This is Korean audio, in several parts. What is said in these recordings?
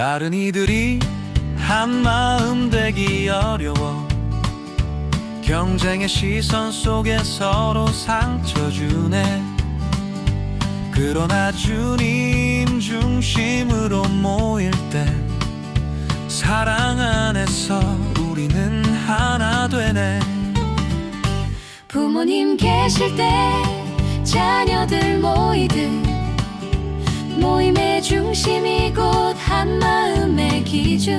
다른 이들이 한 마음 되기 어려워. 경쟁의 시선 속에 서로 상처 주네. 그러나 주님 중심으로 모일 때 사랑 안에서 우리는 하나 되네. 부모님 계실 때 자녀들 모이듯 모임의 중심이 기준.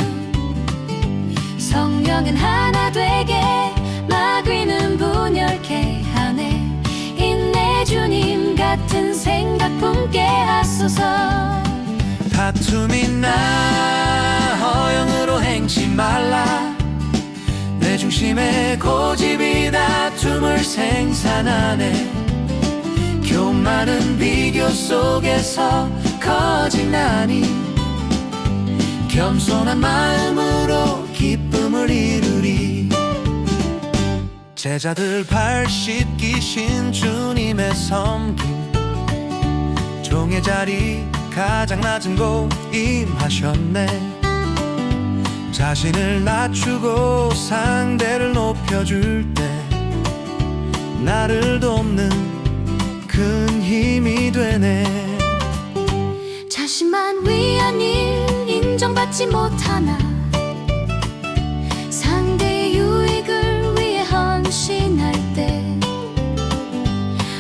성령은 하나 되게 마귀는 분열케 하네. 인내 주님 같은 생각 품게 하소서. 다툼이 나 허영으로 행치 말라. 내 중심에 고집이 다툼을 생산하네. 교만은 비교 속에서 커진다니 겸손한 마음으로 기쁨을 이루리. 제자들 발 씻기신 주님의 섬김. 종의 자리 가장 낮은 곳 임하셨네. 자신을 낮추고 상대를 높여줄 때 나를 돕는 인정받지 못하나? 상대의 유익을 위해 헌신할 때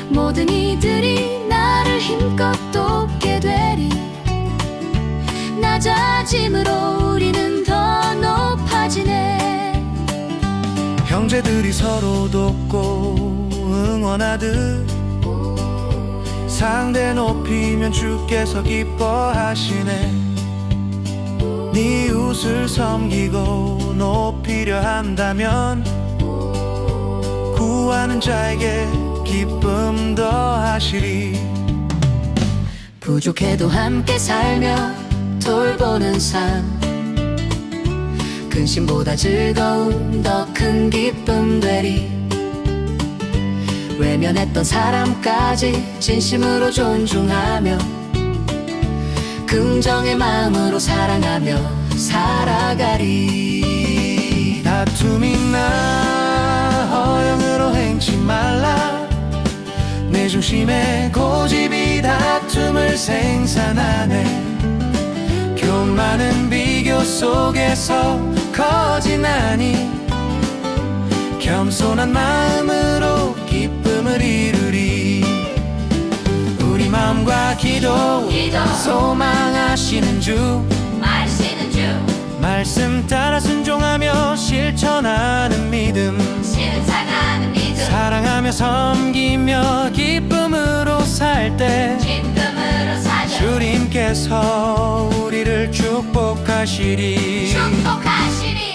모든 이들이 나를 힘껏 돕게 되리. 낮아짐으로 우리는 더 높아지네. 형제들이 서로 돕고 응원하듯 상대 높이면 주께서 기뻐하시네 네 이웃을 섬기고 높이려 한다면 구하는 자에게 기쁨 더하시리. 부족해도 함께 살며 돌보는 삶. 근심보다 즐거운 더 큰 기쁨 되리. 외면했던 사람까지 진심으로 존중하며 긍정의 마음으로 사랑하며 살아가리. 다툼이 나 허영으로 행치 말라. 내 중심에 고집이 다툼을 생산하네. 교만은 비교 속에서 커지나니. 겸손한 마음으로 기쁨을 이루리. 우리 마음과 기도, 기도. 소망하시는 주 말씀 따라 순종하며 실천하는 믿음. 신사가는 믿음. 사랑하며 섬기며 기쁨으로 살 때 기쁨으로 사는 주님께서 우리를 축복하시리. 축복하시리